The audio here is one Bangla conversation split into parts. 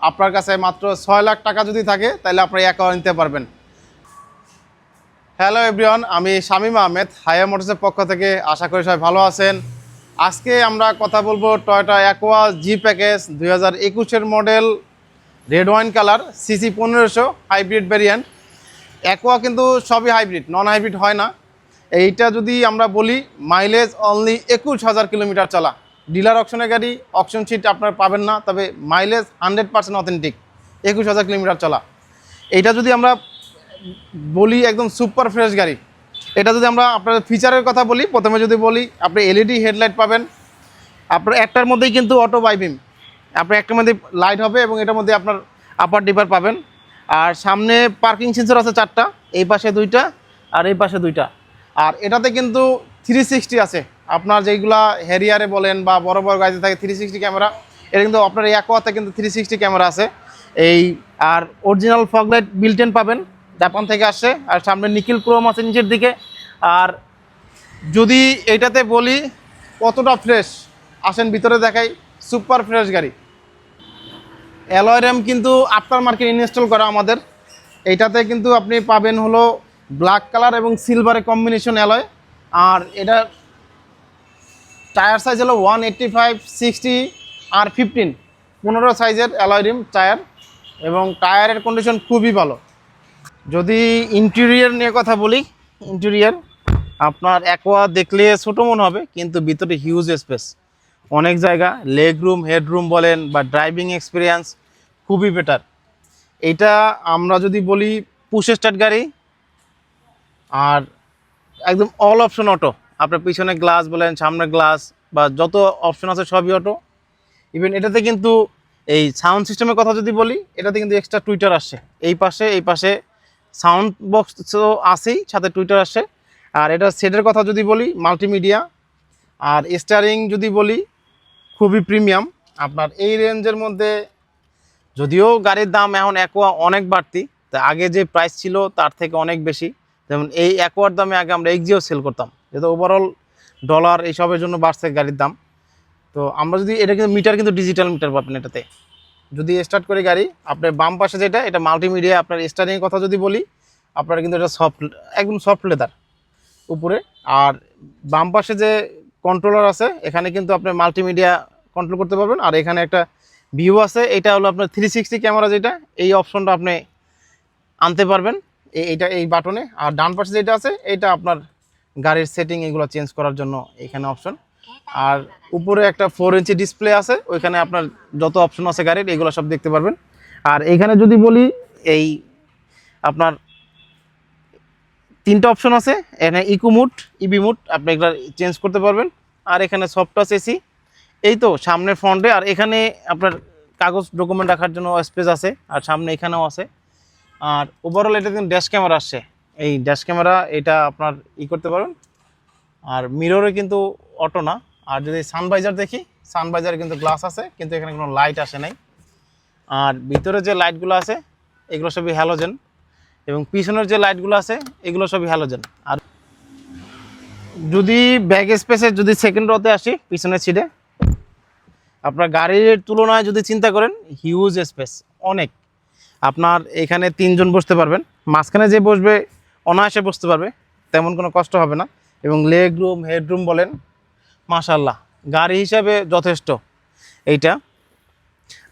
আপনার কাছে মাত্র ছয় লাখ টাকা যদি থাকে, তাহলে আপনি অ্যাকাউন্ট নিতে পারবেন। হ্যালো এভরিওয়ান আমি শামীম আহমেদ, হায়া মোটরসের পক্ষ থেকে আশা করি সবাই ভালো আছেন। আজকে আমরা কথা বলব টয়োটা অ্যাকোয়া জি প্যাকেজ দুই হাজার একুশের model red wine colour CC পনেরোশো হাইব্রিড ভ্যারিয়েন্ট অ্যাকোয়া কিন্তু সবই হাইব্রিড নন হাইব্রিড হয় না। এইটা যদি আমরা বলি মাইলেজ অনলি একুশ হাজার কিলোমিটার চলা। ডিলার অপশনের গাড়ি, অপশন সিট আপনার পাবেন না, তবে মাইলেজ হান্ড্রেড পার্সেন্ট অথেন্টিক একুশ হাজার কিলোমিটার চলা। এইটা যদি আমরা বলি একদম সুপার ফ্রেশ গাড়ি, এটা যদি আমরা আপনার ফিচারের কথা বলি, প্রথমে যদি বলি, আপনি এলইডি হেডলাইট পাবেন। আপনার একটার মধ্যেই কিন্তু অটো বাইবিম আপনার একটার মধ্যে লাইট হবে এবং এটার মধ্যে আপনার আপার ডিপার পাবেন। আর সামনে পার্কিং সেন্সর আছে চারটা, এই পাশে দুইটা, আর এই পাশে দুইটা। আর এটাতে কিন্তু থ্রি সিক্সটি আছে। আপনার যেইগুলা হ্যারিয়ারে বলেন বা বড় বড় গাড়িতে থাকে থ্রি সিক্সটি ক্যামেরা, এটা কিন্তু আপনার একোয়াতে কিন্তু থ্রি সিক্সটি ক্যামেরা আছে। এই আর অরিজিনাল ফগলাইট বিল্টেন পাবেন, জাপান থেকে আসছে আর সামনে নিকিল ক্রোম আছে নিচের দিকে। আর যদি এইটাতে বলি, কতটা ফ্রেশ আসেন ভিতরে দেখাই সুপার ফ্রেশ গাড়ি। অ্যালয় র্যাম কিন্তু আফটার মার্কেট ইনস্টল করা আমাদের। এইটাতে কিন্তু আপনি পাবেন হলো ব্ল্যাক কালার এবং সিলভারের কম্বিনেশন অ্যালয় আর এটা টায়ার সাইজ হলো ওয়ান এইট্টি ফাইভ সিক্সটি আর ফিফটিন পনেরো সাইজের অ্যালয় রিম টায়ার এবং টায়ারের কন্ডিশন খুবই ভালো। যদি ইন্টেরিয়ার নিয়ে কথা বলি ইন্টেরিয়ার আপনার অ্যাকোয়া দেখলে ছোটো মনে হবে, কিন্তু ভিতরে হিউজ স্পেস অনেক জায়গা লেগ রুম হেডরুম বলেন বা ড্রাইভিং এক্সপিরিয়েন্স খুবই বেটার এটা আমরা যদি বলি পুশ স্টার্ট গাড়ি, আর একদম অল অপশন অটো আপনার পিছনে গ্লাস বলেন, সামনে গ্লাস বা যত অপশন আছে সবই অটো ইভেন এটাতে কিন্তু এই সাউন্ড সিস্টেমের কথা যদি বলি, এটাতে কিন্তু এক্সট্রা টুইটার আসে। এই পাশে এই পাশে সাউন্ড বক্স তো আসেই সাথে টুইটার আসছে আর এটা সেটের কথা যদি বলি মাল্টিমিডিয়া আর স্টারিং যদি বলি, খুবই প্রিমিয়াম আপনার এই রেঞ্জের মধ্যে যদিও গাড়ির দাম এখন অ্যাকোয়া অনেক বাড়তি, তা আগে যে প্রাইস ছিল তার থেকে অনেক বেশি। যেমন এই অ্যাকোয়ার দামে আগে আমরা এক্সিও সেল করতাম। যেহেতু ওভারঅল ডলার এইসবের জন্য বাড়ছে গাড়ির দাম, তো আমরা যদি, এটা কিন্তু মিটার কিন্তু ডিজিটাল মিটার পাবেন এটাতে। যদি স্টার্ট করি গাড়ি, আপনার বাম পাশে যেটা, এটা মাল্টিমিডিয়া আপনার স্টারিংয়ের কথা যদি বলি, আপনার কিন্তু এটা সফট একদম সফট লেদার উপরে। আর বাম পাশে যে কন্ট্রোলার আছে, এখানে কিন্তু আপনি মাল্টিমিডিয়া কন্ট্রোল করতে পারবেন। আর এখানে একটা ভিউ আছে, এটা হলো আপনার থ্রি সিক্সটি ক্যামেরা যেটা, এই অপশনটা আপনি আনতে পারবেন এইটা এই বাটনে আর ডান পাশে যেটা আছে, এটা আপনার গাড়ির সেটিং এগুলো চেঞ্জ করার জন্য এখানে অপশন আর উপরে একটা ফোর ইঞ্চি ডিসপ্লে আছে, ওইখানে আপনার যত অপশন আছে গাড়ির, এগুলো সব দেখতে পারবেন। আর এখানে যদি বলি, এই আপনার তিনটা অপশন আছে, এখানে ইকো মুড ইবি মুড আপনি এগুলো চেঞ্জ করতে পারবেন। আর এখানে সফট টাচ এসি এই তো সামনের ফ্রন্টে আর এখানে আপনার কাগজ ডকুমেন্ট রাখার জন্য স্পেস আছে, আর সামনে এখানেও আছে। আর ওভারঅল এটা কিন্তু ড্যাশ ক্যামেরা আসছে। এই ড্যাশ ক্যামেরা এটা আপনার ই করতে পারবেন। আর মিররে কিন্তু অটো না। আর যদি সানভাইজার দেখি সানভাইজারে কিন্তু গ্লাস আছে, কিন্তু এখানে কোনো লাইট আসে নাই। আর ভিতরে যে লাইটগুলো আছে, এগুলো সবই হ্যালোজেন এবং পিছনের যে লাইটগুলো আছে, এগুলো সবই হ্যালোজেন আর যদি ব্যাগ স্পেসে যদি সেকেন্ড রতে আসি, পিছনের সিটে আপনার গাড়ির তুলনায় যদি চিন্তা করেন হিউজ স্পেস অনেক। আপনার এখানে তিনজন বসতে পারবেন। মাঝখানে যে বসবে অনায়াসে বসতে পারবে, তেমন কোনো কষ্ট হবে না। এবং লেগ রুম হেডরুম বলেন মাশাল্লাহ গাড়ি হিসাবে যথেষ্ট এইটা।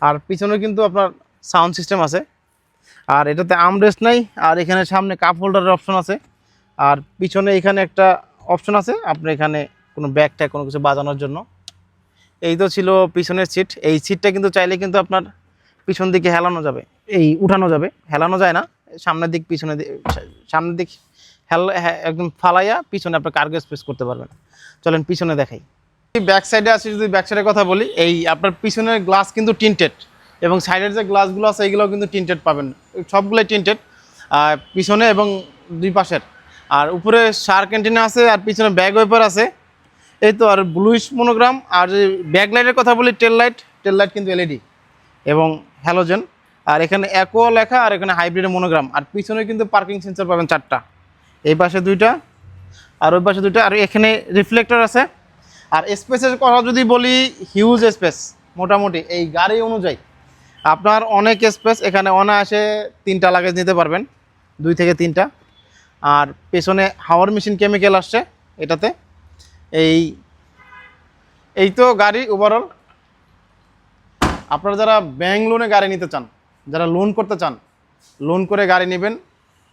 আর পিছনে কিন্তু আপনার সাউন্ড সিস্টেম আছে। আর এটাতে আমরেস্ট নাই, আর এখানে সামনে কাপ হোল্ডারের অপশন আছে। আর পিছনে এখানে একটা অপশন আছে, আপনি এখানে কোনো ব্যাগ ট্যাগ কোনো কিছু বাজানোর জন্য। এই তো ছিল পিছনের সিট এই সিটটা কিন্তু চাইলে কিন্তু আপনার পিছন দিকে হেলানো যাবে। এই উঠানো যাবে। হেলানো যায় না। সামনের দিক পিছনে সামনের দিক হেল হ্যাঁ, একদম ফালাইয়া পিছনে আপনার কার্গো স্পেস করতে পারবেন। চলেন পিছনে দেখাই। ব্যাক সাইডে আসি যদি ব্যাক সাইডের কথা বলি এই আপনার পিছনের গ্লাস কিন্তু টিন্টেড এবং সাইডের যে গ্লাসগুলো আছে এইগুলো কিন্তু টিন্টেড পাবেন। সবগুলোই টিন্টেড পিছনে এবং দুই পাশের। আর উপরে সার ক্যান্টিনা আছে আর পিছনে ব্যাগ ওয়েপার আছে। এই তো আর ব্লুইশ মনোগ্রাম আর ব্যাক লাইটের কথা বলি টেল লাইট টেল লাইট কিন্তু এলইডি এবং হ্যালোজেন আর এখানে অ্যাকো লেখা আর এখানে হাইব্রিড মনোগ্রাম আর পিছনে কিন্তু পার্কিং সেন্সর পাবেন চারটা। এই পাশে দুইটা, আর ওই পাশে দুইটা, আর এখানে রিফ্লেক্টর আছে। আর স্পেসের কথা যদি বলি হিউজ স্পেস মোটামুটি, এই গাড়ি অনুযায়ী। আপনার অনেক স্পেস এখানে অনায়াসে তিনটা লাগেজ নিতে পারবেন, দুই থেকে তিনটা। আর পেছনে হাওয়ার মেশিন কেমিক্যাল আসছে এটাতে। এই এই তো গাড়ি ওভারঅল আপনারা যারা ব্যাংক লোনে গাড়ি নিতে চান যারা লোন করতে চান লোন করে গাড়ি নেবেন।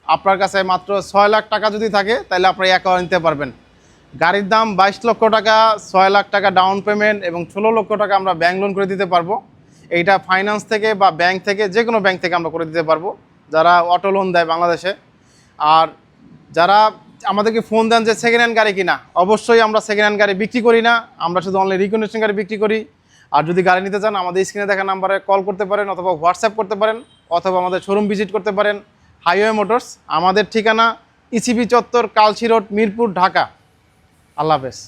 আপনার কাছে মাত্র ছয় লাখ টাকা যদি থাকে, তাহলে আপনারা একা নিতে পারবেন। গাড়ির দাম বাইশ লক্ষ টাকা, ছয় লাখ টাকা ডাউন পেমেন্ট এবং ষোলো লক্ষ টাকা আমরা ব্যাংক লোন করে দিতে পারব। এইটা ফাইন্যান্স থেকে বা ব্যাংক থেকে, যে কোনো ব্যাংক থেকে আমরা করে দিতে পারব, যারা অটো লোন দেয় বাংলাদেশে। আর যারা আমাদেরকে ফোন দেন যে সেকেন্ড হ্যান্ড গাড়ি কিনা, অবশ্যই আমরা সেকেন্ড হ্যান্ড গাড়ি বিক্রি করি না। আমরা শুধু অনলাইন রিকনেশন গাড়ি বিক্রি করি। আর যদি গাড়ি নিতে চান, আমাদের স্ক্রিনে দেখা নাম্বারে কল করতে পারেন অথবা হোয়াটসঅ্যাপ করতে পারেন, অথবা আমাদের শোরুম ভিজিট করতে পারেন। হাইওয়ে মোটরস আমাদের ঠিকানা ইসিবি চত্বর কালসি রোড, মিরপুর, ঢাকা। আল্লাহ হাফেজ।